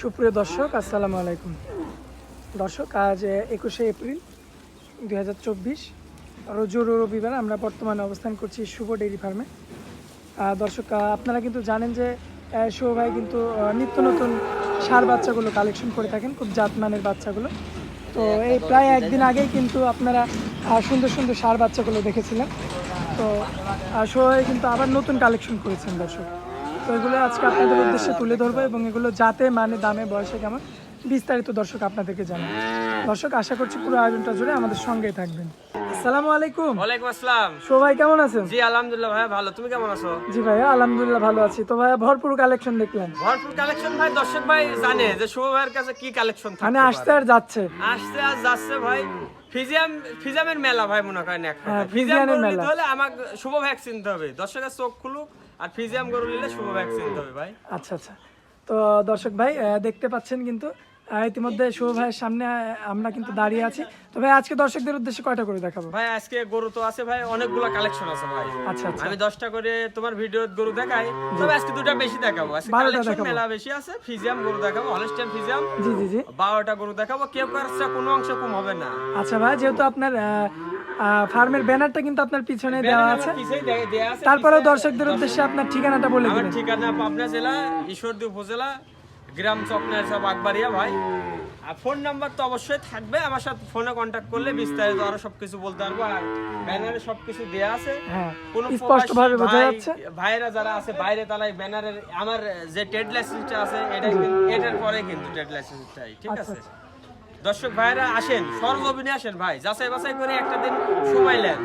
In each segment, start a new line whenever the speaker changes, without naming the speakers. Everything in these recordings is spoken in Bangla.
সুপ্রিয় দর্শক আসসালামু আলাইকুম। দর্শক আজ একুশে এপ্রিল দুই হাজার চব্বিশ রোজ রবিবার আমরা বর্তমানে অবস্থান করছি শুভ ডেইরি ফার্মে। দর্শক আপনারা কিন্তু জানেন যে শুভ ভাই কিন্তু নিত্য নতুন সার বাচ্চাগুলো কালেকশন করে থাকেন খুব জাতমানের বাচ্চাগুলো। তো এই প্রায় একদিন আগেই কিন্তু আপনারা সুন্দর সুন্দর সার বাচ্চাগুলো দেখেছিলেন। তো আহ, শুভ ভাই কিন্তু আবার নতুন কালেকশন করেছেন দর্শক। তো এগুলো আজকে আপনাদের উদ্দেশ্যে তুলে ধরবো এবং এগুলো যাতে মানে দামে বয়সে কেমন বিস্তারিত দর্শক আপনাদেরকে জানাব। দর্শক আশা করছি পুরো আয়োজনটা জুড়ে আমাদের সঙ্গেই থাকবেন। আসসালামু আলাইকুম।
ওয়ালাইকুম আসসালাম।
সবাই কেমন আছেন?
জি আলহামদুলিল্লাহ ভাই ভালো। তুমি কেমন আছো?
জি ভাইয়া আলহামদুলিল্লাহ ভালো আছি। তো ভাইয়া ভরপুর কালেকশন দেখলাম
ভরপুর কালেকশন ভাই দর্শক ভাই জানে যে শুভ ভাইয়ের কাছে কি কালেকশন
মানে আসতে আর যাচ্ছে।
আসতে আর যাচ্ছে ভাই। ফিজিয়াম ফিজিয়ামের মেলা ভাই মনে করেন
হ্যাঁ, ফিজিয়ামের মেলা।
হলে আমাকে শুভ হবে। দর্শকের চোখ খুলুক আর ফিজিয়াম গরু নিলে শুভ ভ্যাক চিনতে হবে ভাই।
আচ্ছা আচ্ছা। তো দর্শক ভাই দেখতে পাচ্ছেন কিন্তু ইতিমধ্যে শুভ ভাইয়ের সামনে আমরা কিন্তু দাঁড়িয়ে আছি। তো ভাই আজকে দর্শকদের উদ্দেশ্যে কয়টা করে দেখাবো?
ভাই আজকে গরু তো আছে ভাই অনেকগুলা কালেকশন আছে ভাই।
আচ্ছা আচ্ছা।
আমি দশটা করে তোমার ভিডিও গরু দেখাই। তবে আজকে দুটা বেশি দেখাবো। আজকে কালেকশন মেলা বেশি আছে ফিজিয়াম গরু দেখাবো হলস্টাইন ফিজিয়াম
জি জি জি।
বারোটা গরু দেখাবো কেউ কারটা কোনো অংশ কম হবে না।
আচ্ছা ভাই যেহেতু আপনার ফার্মের ব্যানারটা কিন্তু আপনার পিছনে দেওয়া আছে।
পিছে-
দর্শকদের উদ্দেশ্যে আপনার ঠিকানাটা বলে দিবেন।
ঠিকানা পাবনা জেলা ঈশ্বরদী উপজেলা গ্রাম চকনার সব আকবাড়িয়া ভাই। আর ফোন নাম্বার তো অবশ্যই থাকবে আমার সাথে ফোনে কন্ট্যাক্ট করলে বিস্তারিত আরও সবকিছু বলতে পারব। আর ব্যানারে সবকিছু দেয়া আছে।
হ্যাঁ
কোনো
স্পষ্ট ভাবে বোঝা যাচ্ছে।
ভাইরা যারা আছে বাইরে তারা এই ব্যানারের আমার যে ট্রেড লাইসেন্সটা আছে এটা এটার পরে কিন্তু ট্রেড লাইসেন্সটাই ঠিক
আচ্ছা,
আছে? দর্শক ভাইরা আসেন সরজমিনে আসেন ভাই। যাচাই বাছাই করে একটা দিন সময় নেন।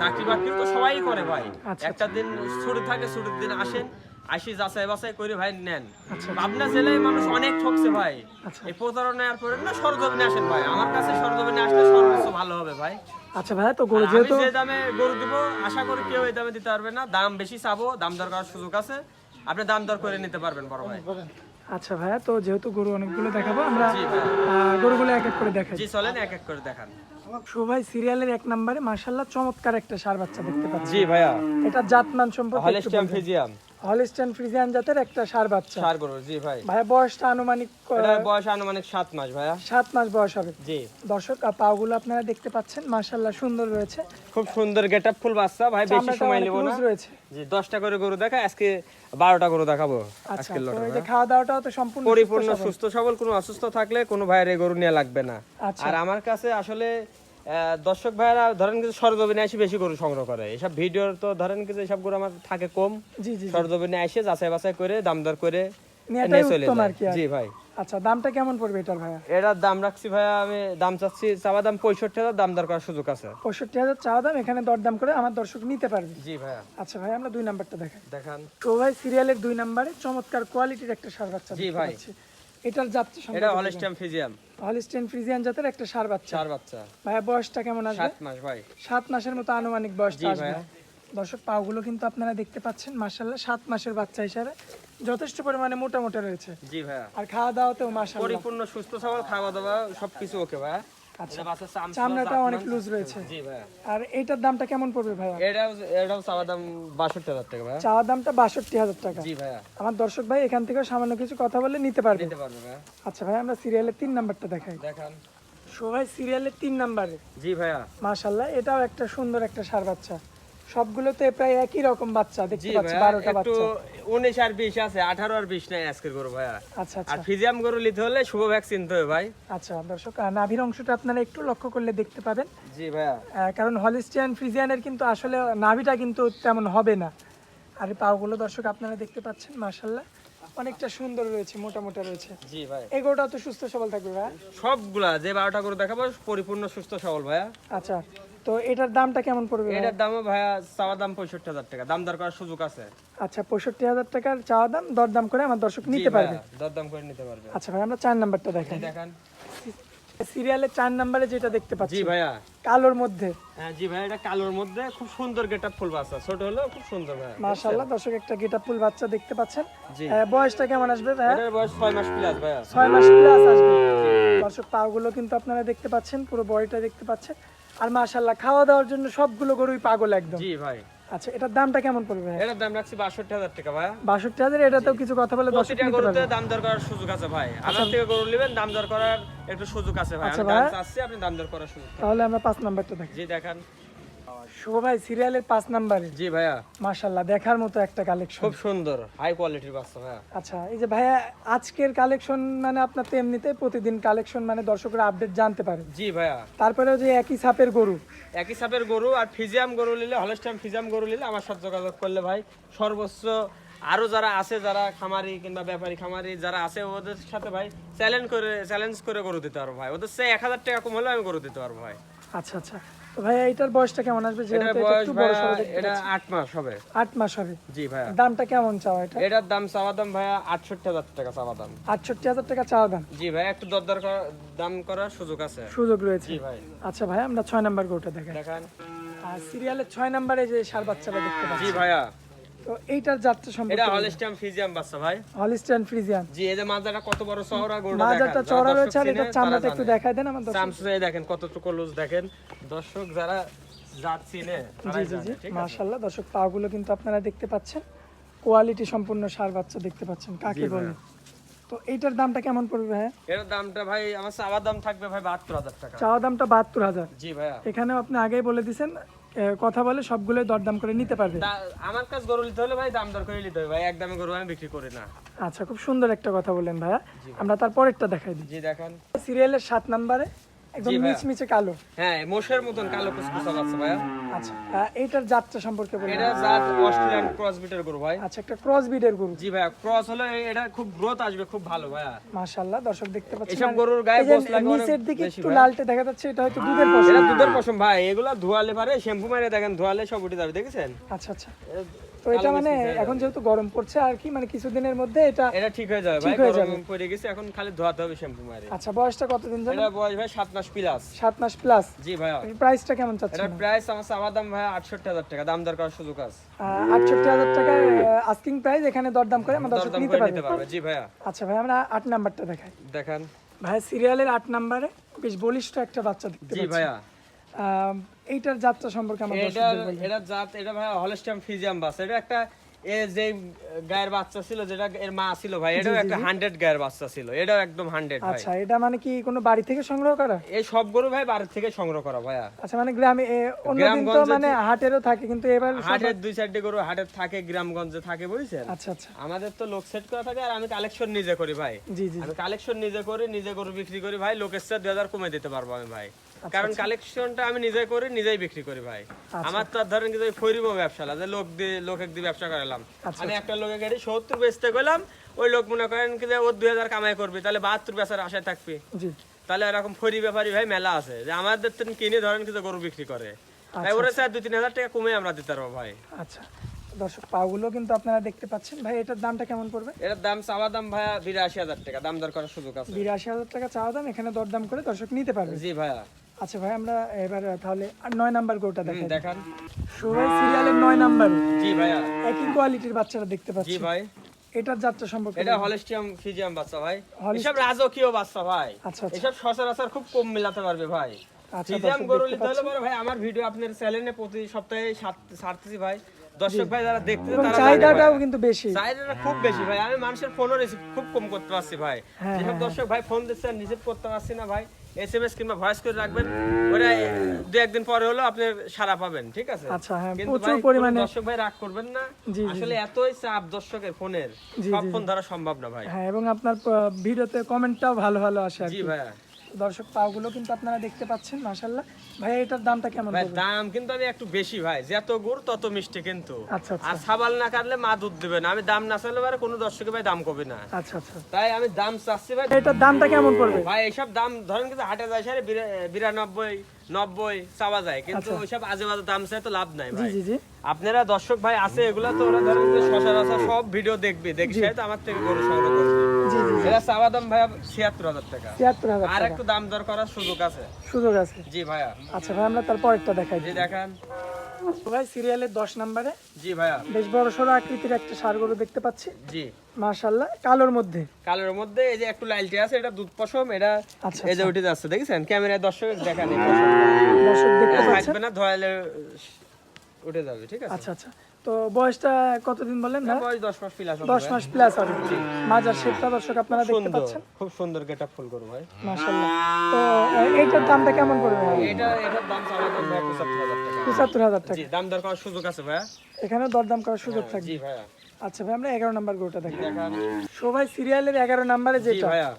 চাকরি বাকরি তো সবাই করে ভাই।
আচ্ছা,
একটা দিন ছুটি থাকে ছুটির দিন আসেন আসি যাচাই বাছাই করে ভাই নেন।
আচ্ছা।
পাবনা জেলায় মানুষ অনেক ঠকছে ভাই।
আচ্ছা।
এই প্রতারণা আর পরে না সরজমিনে আসেন ভাই। আমার কাছে সরজমিনে আসলে সর্বোচ্চ ভালো হবে ভাই।
আচ্ছা ভাইয়া তো গরু যেহেতু
যে দামে গরু দিব আশা করি কেউ এই দামে দিতে পারবে না। দাম বেশি চাবো দাম দর করার সুযোগ আছে। আপনি দাম দর করে নিতে পারবেন বড় ভাই।
আচ্ছা ভাইয়া তো যেহেতু গরু অনেকগুলো দেখাবো আমরা। গরুগুলো এক এক করে দেখাই।
জি চলেন এক এক করে দেখান।
শোভাই সিরিয়ালের এক নম্বরে মার্শাল্লাহ চমৎকার একটা সার বাচ্চা দেখতে পাচ্ছি।
জি ভাইয়া।
এটা জাতমান সম্পর্কে
ফিজিয়াম।
হলিস্টাইন ফ্রিজিয়ান জাতের একটা সার বাচ্চা।
সার গরু জি ভাই।
ভাইয়া বয়সটা আনুমানিক
বয়স আনুমানিক মাস ভাইয়া।
মাস বয়স হবে।
জি।
দর্শক পাগুলো আপনারা দেখতে পাচ্ছেন সুন্দর রয়েছে।
খুব সুন্দর গেট ফুল বাচ্চা ভাই বেশি সময় নেব না।
রয়েছে।
জি করে গরু দেখা আজকে বারোটা গরু দেখাবো
আচ্ছা
আজকের
তো
লটে
এই যে খাওয়া দাওয়াটাও তো সম্পূর্ণ
পরিপূর্ণ
সুস্থ সবল।
কোনো অসুস্থ থাকলে কোনো ভাইয়ের এই গরু নিয়ে লাগবে না।
আচ্ছা।
আর আমার কাছে আসলে দর্শক ভাইয়েরা ধরেন কিছু সরজমিনে এসে বেশি গরু সংগ্রহ করে। এসব ভিডিওর তো ধরেন কিছু এসব গরু আমার থাকে কম। সরজমিনে এসে যাচাই বাছাই করে দাম দর করে নিয়ে চলে। জি ভাই।
আচ্ছা দামটা কেমন পড়বে এটার ভাইয়া?
এটার দাম রাখছি ভাইয়া আমি দাম চাচ্ছি চাওয়া দাম পঁয়ষট্টি হাজার দাম দর করার সুযোগ আছে।
পঁয়ষট্টি হাজার চাওয়া দাম এখানে দরদাম করে আমার দর্শক নিতে পারবে।
জি ভাইয়া।
আচ্ছা ভাই আমরা দুই নাম্বারটা দেখাই।
দেখান।
তো ভাই সিরিয়ালের দুই নাম্বারে চমৎকার কোয়ালিটির একটা সার বাচ্চা
জি ভাই।
এটার
এটা
হলিস্টেন ফ্রিজিয়ান জাতের একটা সার বাচ্চা।
বাচ্চা।
ভাই বয়সটা কেমন আসবে?
সাত মাস ভাই।
7 মাসের মতো আনুমানিক
বয়স
আসবে। দর্শক পাগুলো কিন্তু আপনারা দেখতে পাচ্ছেন মাশাআল্লাহ সাত মাসের বাচ্চা হিসাবে। যথেষ্ট পরিমাণে মোটা মোটা রয়েছে।
জি ভাই
আর খাওয়া দাওয়াতেও মাশাআল্লাহ।
পরিপূর্ণ সুস্থ সবল খাওয়া দাওয়া সবকিছু ওকে ভাইয়া।
আচ্ছা। চামড়াটা অনেক লুজ রয়েছে। আর এটার দামটা কেমন পড়বে ভাইয়া?
এটাও এটাও চাওয়া দাম বাষট্টি হাজার টাকা ভাইয়া।
চাওয়া দামটা বাষট্টি হাজার টাকা।
জি ভাইয়া।
আমার দর্শক ভাই এখান থেকে সামান্য কিছু কথা বলে নিতে পারবে।
নিতে পারবে ভাইয়া।
আচ্ছা ভাই আমরা সিরিয়ালের তিন নাম্বারটা দেখাই।
দেখান।
সবাই সিরিয়ালের তিন নাম্বারে।
জি ভাইয়া।
মাশাল্লাহ এটাও একটা সুন্দর একটা সার বাচ্চা। সবগুলোতে প্রায় একই রকম বাচ্চা দেখতে পাচ্ছি
ভাইয়া
বারোটা
একটু
বাচ্চা।
উনিশ আর বিশ আছে আঠারো আর বিশ নাই আজকের গরু ভাইয়া।
আচ্ছা
আর
আচ্ছা
ফিজিয়াম গরু নিতে হলে শুভ ভ্যাকসিন তো ভাই।
আচ্ছা দর্শক নাভির অংশটা আপনারা একটু লক্ষ্য করলে দেখতে পাবেন।
জি ভাইয়া।
কারণ হলিস্টিয়ান ফ্রিজিয়ানের কিন্তু আসলে নাভিটা কিন্তু তেমন হবে না। আর পাগুলো দর্শক আপনারা দেখতে পাচ্ছেন মাশাল্লাহ অনেকটা সুন্দর রয়েছে মোটা মোটা রয়েছে।
জি ভাই।
এগোটাও তো সুস্থ সবল থাকবে ভাই
সবগুলা যে বারোটা গরু দেখাবো পরিপূর্ণ সুস্থ সবল ভাইয়া।
আচ্ছা। তো এটার দামটা কেমন পড়বে
এটার দামও ভাইয়া চাওয়া দাম পঁয়ষট্টি হাজার টাকা। দাম দর করার সুযোগ আছে।
আচ্ছা পঁয়ষট্টি হাজার টাকার চাওয়া দাম দরদাম করে আমার দর্শক নিতে পারবে।
দরদাম করে নিতে পারবে।
আচ্ছা ভাই আমরা চার নাম্বারটা
দেখান।
সিরিয়ালের চার নাম্বারে যেটা দেখতে
জি ভাইয়া।
কালোর মধ্যে।
হ্যাঁ জি ভাই এটা কালোর মধ্যে। খুব সুন্দর গেটআপ ফুল বাচ্চা। ছোট হলেও খুব সুন্দর ভাই
মাশাআল্লাহ দর্শক একটা ফুল বাচ্চা দেখতে পাচ্ছেন। বয়সটা কেমন আসবে ভাই
এটার বয়স ছয় মাস প্লাস ভাইয়া।
ছয় মাস প্লাস আসবে। দর্শক পাগুলো কিন্তু আপনারা দেখতে পাচ্ছেন পুরো বডিটা দেখতে পাচ্ছেন। আর মাশাআল্লাহ খাওয়া দাওয়ার জন্য সবগুলো গরুই পাগল একদম।
জি ভাই।
আচ্ছা এটার দামটা কেমন পড়বে ভাই?
এটার দাম রাখছি বাষট্টি হাজার টাকা ভাই
বাষট্টি হাজার এটাতেও কিছু কথা বলে 10
টাকা গরুতে দাম দর করার সুযোগ আছে ভাই। আমার থেকে গরু নেবেন দাম দর করার একটু সুযোগ আছে ভাই।
আচ্ছা
আমি দাম। চাচ্ছি আপনি দাম দর করার সুযোগ
তাহলে আমরা পাঁচ নাম্বারটা দেখি।
জি দেখান।
শুভ ভাই সিরিয়ালের পাঁচ নাম্বারে
জি ভাইয়া।
মাশাল্লাহ দেখার মতো একটা কালেকশন
খুব সুন্দর হাই কোয়ালিটির বাচ্চা ভাইয়া।
আচ্ছা এই যে ভাইয়া আজকের কালেকশন মানে আপনার তো এমনিতে প্রতিদিন কালেকশন মানে দর্শকরা আপডেট জানতে পারে।
জি ভাইয়া।
তারপরেও যে একই ছাপের গরু।
একই সাপের গরু আর ফিজিয়াম গরু নিলে হলস্টাইন ফিজিয়াম গরু নিলে আমার সাথে যোগাযোগ করলে ভাই সর্বোচ্চ আরও যারা আছে যারা খামারি কিংবা ব্যাপারী খামারি যারা আছে ওদের সাথে ভাই চ্যালেঞ্জ করে চ্যালেঞ্জ করে গরু দিতে পারব ভাই। ওদের সে এক হাজার টাকা কম হলে আমি গরু দিতে পারব ভাই।
আচ্ছা আচ্ছা। ভাইয়া এটার বয়সটা কেমন আসবে? যেহেতু একটু বড় সরো
এটা 8 মাস হবে।
8 মাস হবে?
জি ভাইয়া।
দামটা কেমন চাও এটা?
এটার দাম চাওয়া দাম ভাইয়া আটষট্টি হাজার টাকা চাওয়া দাম।
আটষট্টি হাজার টাকা চাওয়া দাম?
জি ভাই একটু দরদার দাম করার সুযোগ আছে।
সুযোগ রয়েছে।
জি ভাই।
আচ্ছা ভাই আমরা ছয় নাম্বার গোটা দেখাই।
দেখান।
আর সিরিয়ালের ছয় নাম্বারে যে সার বাচ্চাটা দেখতে
জি ভাইয়া।
তো এইটার যাত্রা
এটা
সম্পর্কে
হলস্টাইন ফিজিয়াম বাচ্চা ভাই।
ফ্রিজিয়ান
জি এই যে মাজাটা কত বড় চওড়া। যারা
চড়া
দর্শক
রয়েছে আর
তারা
চামড়াটা একটু দেন
চামচে দেখেন লুজ দেখেন। দর্শক যারা
জি জি জি? মাশাল্লাহ দর্শক পাগুলো কিন্তু আপনারা দেখতে পাচ্ছেন। কোয়ালিটি সম্পূর্ণ সার বাচ্চা দেখতে পাচ্ছেন কাকে বলে। তো এইটার দামটা কেমন পড়বে ভাইয়া?
এর দামটা ভাই আমার চাওয়া দাম থাকবে ভাই বাহাত্তর হাজার টাকা।
চাওয়া দামটা বাহাত্তর হাজার।
জি ভাইয়া।
এখানেও আপনি আগেই বলে দিছেন এ, কথা বলে সবগুলো দরদাম করে নিতে পারবে।
আমার কাছে গরু নিতে হলে ভাই দাম দর করে নিতে হবে ভাই একদমই গরু আমি বিক্রি করি না।
আচ্ছা খুব সুন্দর একটা কথা বললেন ভাইয়া। আমরা তারপরেরটা দেখাই দিই।
জি দেখেন।
সিরিয়ালের সাত নাম্বারে একদম মিচমিচে কালো।
হ্যাঁ মোষের মতন কালো কুচকুচা ভাইয়া।
আচ্ছা এইটার যাত্রা সম্পর্কে বলুন।
এটা জাত অস্ট্রেলিয়ান ক্রস বিটের গরু ভাই।
আচ্ছা একটা ক্রস বিডের গরু।
জি ভাইয়া ক্রস হলে এটা খুব গ্রোথ আসবে খুব ভালো ভাইয়া।
মাশাআল্লাহ দর্শক দেখতে পাচ্ছেন।
এসব গরুর গায়ে
এই
লাগে
নিচের দিকে একটু লালটে দেখা যাচ্ছে এটা হয়তো দুধের পশম।
এটা দুধের পশম ভাই এগুলা ধোয়ালে পারে শ্যাম্পু মারে দেখেন ধোয়ালে সব উঠে যাবে দেখেছেন?
আচ্ছা আচ্ছা। তো এটা মানে এখন যেহেতু গরম পড়ছে আর কি মানে কিছুদিনের মধ্যে এটা
এটা ঠিক হয়ে যাবে ভাই
হয়ে
গরম। পড়ে গেছে এখন খালি ধোয়াতে হবে শ্যাম্পু মারে।
আচ্ছা বয়সটা কতদিন জানেন?
এটা বয়স ভাই সাত মাস প্লাস
সাত মাস প্লাস
জি ভাইয়া
প্রাইসটা কেমন চাচ্ছেন?
এটা প্রাইস আমার চাওয়া দাম ভাই আটষট্টি হাজার টাকা দাম দর করার সুযোগ আছে।
আটষট্টি হাজার টাকার আস্কিং প্রাইস এখানে দরদাম করে আমার দর্শক নিতে পারবে
জি ভাইয়া।
আচ্ছা ভাই আমরা আট নাম্বারটা দেখাই।
দেখেন।
ভাই সিরিয়ালের আট নাম্বারে বেশ বলিষ্ঠ একটা বাচ্চা দেখতে
জি ভাইয়া।
এইটার যাত্রা সম্পর্কে আমার
এটা এটা জাত এটা ভাই হলস্টাইন ফিজিয়াম বাস। এটা একটা এ যে গায়ের বাচ্চা ছিল যেটা এর মা ছিল ভাই এটাও একটা হান্ড্রেড গায়ের বাচ্চা ছিল। এটাও একদম হান্ড্রেড ভাই।
আচ্ছা এটা মানে কি কোনো বাড়ি থেকে সংগ্রহ করা?
এই সব গরু ভাই বাড়ির থেকে সংগ্রহ করা ভাইয়া।
আচ্ছা মানে গ্রামে অন্যদিন তো মানে হাটেরও থাকে কিন্তু এবার
হাটের দুই চারটে গরু হাটের থাকে গ্রামগঞ্জে থাকে বুঝছেন?
আচ্ছা আচ্ছা।
আমাদের তো লোক সেট করা থাকে আর আমি কালেকশন নিজে করি ভাই।
জি জি
আমি কালেকশন নিজে করি নিজে গরু বিক্রি করি ভাই লোকের সাথে দুই হাজার কমে দিতে পারব আমি ভাই। কারণ কালেকশনটা আমি নিজে করি নিজেই বিক্রি করি ভাই। আমার তো ধরেন কিন্তু ফরিব ব্যবসা যে লোক দিয়ে লোকের দিয়ে ব্যবসা করালাম। আমি একটা লোকে গাড়ি সত্তর বেচতে গেলাম ওই লোক মনে করেন কি যে ওর দুই হাজার কামাই করবি তাহলে বাহাত্তর বেচার আশায় থাকবি। তাহলে এরকম ফরি ব্যাপারী ভাই মেলা আছে যে আমাদের তো কিনে ধরেন কিন্তু গরু বিক্রি করে। তাই ওরা স্যার দুই তিন হাজার টাকা কমে আমরা দিতে পারব ভাই।
আচ্ছা দর্শক পাগুলো কিন্তু আপনারা দেখতে পাচ্ছেন। ভাই এটার দামটা কেমন পড়বে?
এটার দাম চাওয়া দাম ভাইয়া বিরাশি হাজার টাকা দাম দর করার সুযোগ আছে।
বিরাশি হাজার টাকা চাওয়া দাম এখানে দরদাম করে দর্শক নিতে পারবে।
জি ভাইয়া।
আচ্ছা ভাই আমরা এবার তাহলে নয় নাম্বার গোটা দেখাই
দেখান।
সবাই সিরিয়ালের নয় নাম্বারে।
জি ভাইয়া।
একই কোয়ালিটির বাচ্চারা দেখতে পাচ্ছি।
জি ভাই।
এটার যাত্রা সম্পর্কে
এটা হলিস্টিয়াম ফিজিয়াম বাচ্চা ভাই। এসব রাজকীয় বাচ্চা ভাই।
আচ্ছা আচ্ছা।
এসব সচরাচর খুব কম মিলাতে পারবে ভাই।
আচ্ছা
ফিজিয়াম গরু নিতে হলে ভাই আমার ভিডিও আপনার চ্যানেলে প্রতি সপ্তাহে সাত- ছাড়তেছি ভাই। দর্শক ভাই যারা দেখতে তারা
চাহিদাটাও কিন্তু বেশি।
চাহিদাটা খুব বেশি ভাই। আমি মানুষের ফোনও রিসিভ খুব কম করতে পারছি ভাই।
হ্যাঁ,
যেসব দর্শক ভাই ফোন দিচ্ছেন রিসিভ করতে পারছি না ভাই। এস এম এস কিংবা ভয়েস করে রাখবেন। ওরা দু একদিন পরে হলো আপনি সারা পাবেন ঠিক আছে?
আচ্ছা, হ্যাঁ, প্রচুর পরিমাণে-
দর্শক ভাই রাগ করবেন না। আসলে এতই চাপ দর্শকের ফোনের। সব ফোন ধরা সম্ভব না ভাই।
হ্যাঁ এবং আপনার ভিডিওতে কমেন্টটাও ভালো ভালো আসে
জি। ভাইয়া।
দর্শক পাগুলো কিন্তু আপনারা দেখতে পাচ্ছেন মাশাল্লাহ ভাই এটার দামটা কেমন
ভাই দাম কিন্তু আমি একটু বেশি ভাই। যত গুড় তত মিষ্টি কিন্তু।
আচ্ছা আচ্ছা।
আর সাবাল না কাটলে মা দুধ দেবে না। আমি দাম না চাইলে পারে কোনো দর্শকে ভাই দাম কবে না।
আচ্ছা আচ্ছা।
তাই আমি দাম চাচ্ছি ভাই।
এটার দামটা কেমন পড়বে?
ভাই এইসব দাম ধরেন কিন্তু হাটে যায় বিরা- বিরানব্বই নব্বই চাওয়া যায়। কিন্তু
আচ্ছা।
ওইসব আজে বাজে দাম চাই তো লাভ নাই ভাই।
জি জি।
আপনারা দর্শক ভাই আছে এগুলা তো ওরা ধরেন যে সচরাচর সব ভিডিও দেখবে। দেখে তো আমার থেকে গরু সংগ্রহ করবে।
জি জি।
এটা চাওয়া দাম ভাইয়া ছিয়াত্তর হাজার টাকা।
তিয়াত্তর হাজার
আর একটু দাম দর করার সুযোগ আছে।
সুযোগ আছে।
জি ভাইয়া।
আচ্ছা ভাই আমরা তার পরেরটা দেখাই
জি দেখান।
ভাই সিরিয়ালের দশ নম্বরে
জি ভাইয়া।
বেশ বড় সড়ো আকৃতির একটা সার গরু দেখতে পাচ্ছি।
জি।
মাশাল্লাহ কালোর মধ্যে।
কালোর মধ্যে এই যে একটু লাইলটি আছে এটা দুধ পশম এটা
আচ্ছা,
এই যে উঠে যাচ্ছে দেখেছেন? ক্যামেরায় দর্শক দেখান
দর্শক দেখতে পাচ্ছেন।
না ধোয়ালে উঠে যাবে ঠিক আছে?
আচ্ছা আচ্ছা। তো বয়সটা কতদিন বললেন না
বয়স দশ মাস প্লাস
দশ মাস প্লাস হবে। মাজার শেপটা দর্শক আপনারা দেখতে পাচ্ছেন?
খুব সুন্দর গেটআপ ফুল করো ভাই।
মাশাল্লাহ তো এইটার দামটা কেমন পড়বে
এটা এটার দাম চাওয়া ভাই টাকা। জি দাম দর করার সুযোগ আছে ভাইয়া।
এখানে দরদাম করার সুযোগ থাকবে।
জি ভাইয়া।
আচ্ছা ভাই আমরা এগারো নাম্বার গরুটা দেখি। সবাই সিরিয়ালের এগারো নাম্বারে
জি
যেটা
ভাইয়া।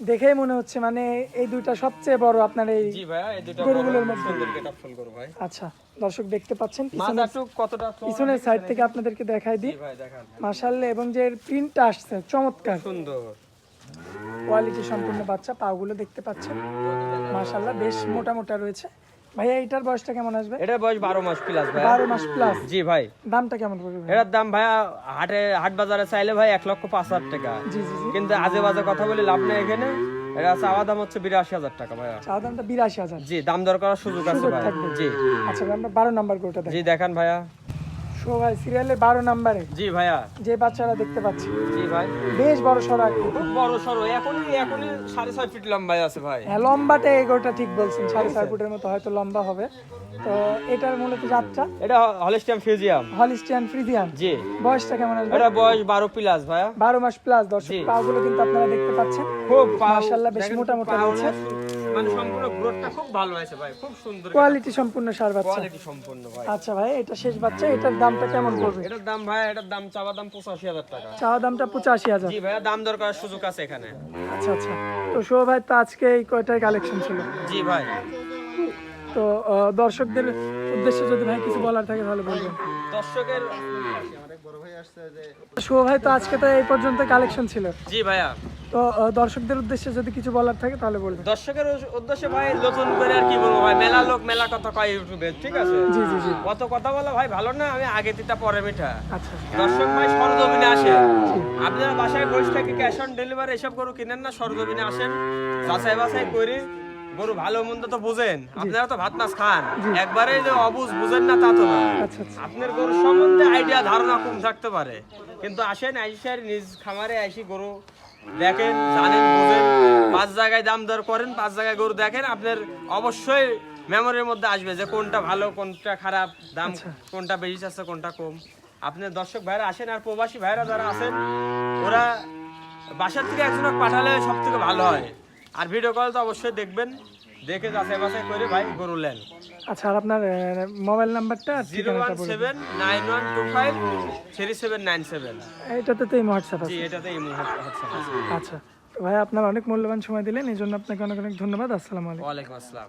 দেখেই মনে হচ্ছে মানে এই দুইটা সবচেয়ে বড় আপনার এই
জি ভাইয়া এই দুটো
গরুগুলোর মধ্যে।
সুন্দর গেটআপ ফুল করো ভাই।
আচ্ছা। দর্শক দেখতে পাচ্ছেন পিছনের সাইড থেকে আপনাদেরকে দেখাই দিই। মাশাল্লাহ এবং যে প্রিন্টটা আসছে চমৎকার।
সুন্দর।
কোয়ালিটি সম্পূর্ণ বাচ্চা পাগুলো দেখতে পাচ্ছেন। মাশাল্লাহ বেশ মোটা মোটা রয়েছে। ভাইয়া এইটার বয়সটা কেমন আসবে?
এটা বয়স বারো মাস প্লাস ভাই
বারো মাস প্লাস
জি ভাই।
দামটা কেমন পড়বে?
এটার দাম ভাইয়া হাটে হাট বাজারে চাইলে ভাই এক লক্ষ পাঁচ হাজার টাকা।
জি জি জি।
কিন্তু আজে বাজে কথা বলে লাভ নেই এখানে। এটা চাওয়া দাম হচ্ছে বিরাশি হাজার টাকা ভাইয়া।
চাওয়া দামটা বিরাশি হাজার।
জি দাম দর করার সুযোগ আছে জি।
আচ্ছা আমরা বারো নাম্বার গরুটা
জি দেখান ভাইয়া।
শো ভাই সিরিয়ালের বারো নাম্বারে।
জি ভাইয়া।
যে বাচ্চারা দেখতে পাচ্ছি।
জি ভাই।
বেশ বড় সড়ো
খুব বড় সড়ো। এখনই এখনই সাড়ে ছয় ফিট লম্বাই আছে ভাই।
হ্যাঁ লম্বাটা এগোটা ঠিক বলছেন। সাড়ে ছয় ফুটের মতো হয়তো লম্বা হবে। তো এটার মূলত যাত্রা?
এটা হলিস্টিয়াম ফিউজিয়াম।
হলিস্টিয়ান ফ্রিজিয়ান
জি।
বয়সটা কেমন আসবে?
এটা বয়স বারো প্লাস ভাইয়া।
বারো মাস প্লাস দর্শক। পাগুলো কিন্তু আপনারা দেখতে পাচ্ছেন।
খুব
মাশাআল্লাহ, বেশ মোটা মোটা রয়েছে।
মানে সম্পূর্ণ গ্রোথটা খুব ভালো হয়েছে ভাই খুব সুন্দর।
কোয়ালিটি সম্পূর্ণ সার বাচ্চা।
কোয়ালিটি সম্পূর্ণ ভাই।
আচ্ছা ভাই এটা শেষ বাচ্চা এটার দামটা কেমন পড়বে?
এটার দাম ভাই এটার দাম চাওয়া দাম পঁচাশি হাজার টাকা।
চাওয়া দামটা পঁচাশি হাজার।
জি ভাইয়া দাম দর করার সুযোগ আছে এখানে।
আচ্ছা আচ্ছা। তো শো ভাই তো আজকে এই কয়টাই কালেকশন ছিল?
জি ভাই।
তো দর্শকদের উদ্দেশ্যে যদি ভাই কিছু বলার থাকে তাহলে বলবেন।
দর্শকের
শো ভাই তো আজকে তো এই পর্যন্ত কালেকশন ছিল।
জি ভাইয়া।
তো দর্শকদের উদ্দেশ্যে যদি কিছু বলার থাকে তাহলে বলবেন।
দর্শকের উদ্দেশ্যে ভাই নতুন করে আর কি বলব ভাই মেলা লোক মেলা কথা কয় ইউটিউবে ঠিক আছে?
জি জি জি।
কত কথা বলা ভাই ভালো না আমি আগে তিতা পরে মিঠা।
আচ্ছা।
দর্শক ভাই সরজমিনে আসেন আপনারা বাসায় বসে থেকে ক্যাশ অন ডেলিভারি এসব গরু কিনেন না সরজমিনে আসেন। যাচাই বাছাই করে। গরু ভালো মন্দ তো বুঝেন। আপনারা তো ভাত মাছ খান একবারে যে অবুঝ বুঝেন না তা তো না।
আচ্ছা আচ্ছা।
আপনার গরুর সম্বন্ধে আইডিয়া ধারণা কম থাকতে পারে। কিন্তু আসেন আইসার নিজ খামারে আইসি গরু দেখেন জানেন বুঝেন। পাঁচ জায়গায় দাম দর করেন পাঁচ জায়গায় গরু দেখেন আপনার অবশ্যই মেমোরির মধ্যে আসবে যে কোনটা ভালো কোনটা খারাপ দাম কোনটা বেশি আছে কোনটা কম। আপনার দর্শক ভাইরা আসেন আর প্রবাসী ভাইরা যারা আছেন ওরা বাসার থেকে একজন পাঠালে সব থেকে ভালো হয়। আর ভিডিও কল তো অবশ্যই দেখবেন। দেখে যাচাই বাছাই করে ভাই গরু নেন।
আচ্ছা আর আপনার মোবাইল নাম্বারটা
zero one seven nine one two five three seven nine seven.
এটাতে তো এই হোয়াটসঅ্যাপ
জি
আছে
এটাতে এই হোয়াটসঅ্যাপ আছে।
আচ্ছা ভাই আপনার অনেক মূল্যবান সময় দিলেন এই জন্য আপনাকে অনেক অনেক ধন্যবাদ। আসসালামু আলাইকুম।
ওয়ালাইকুম আসসালাম।